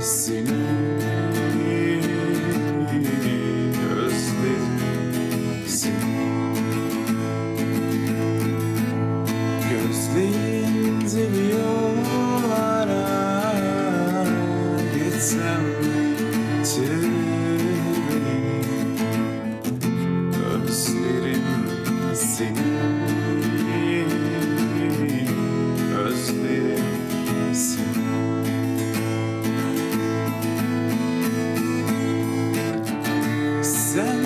See. Sen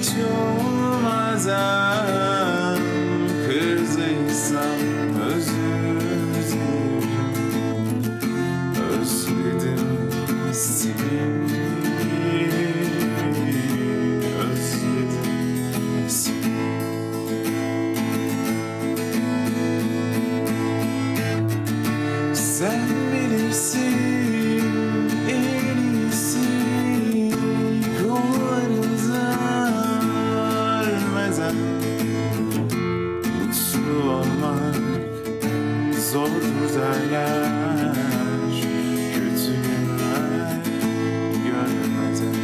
hiç olmadan Kırdıysam özür dilerim. Özledim seni mutlu olmak zordur derler. Kötü günler görmeden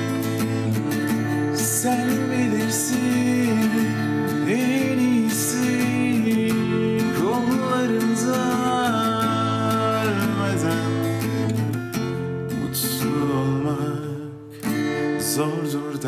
sen bilirsin en iyisi kollarımıza ölmeden mutlu olmak zordur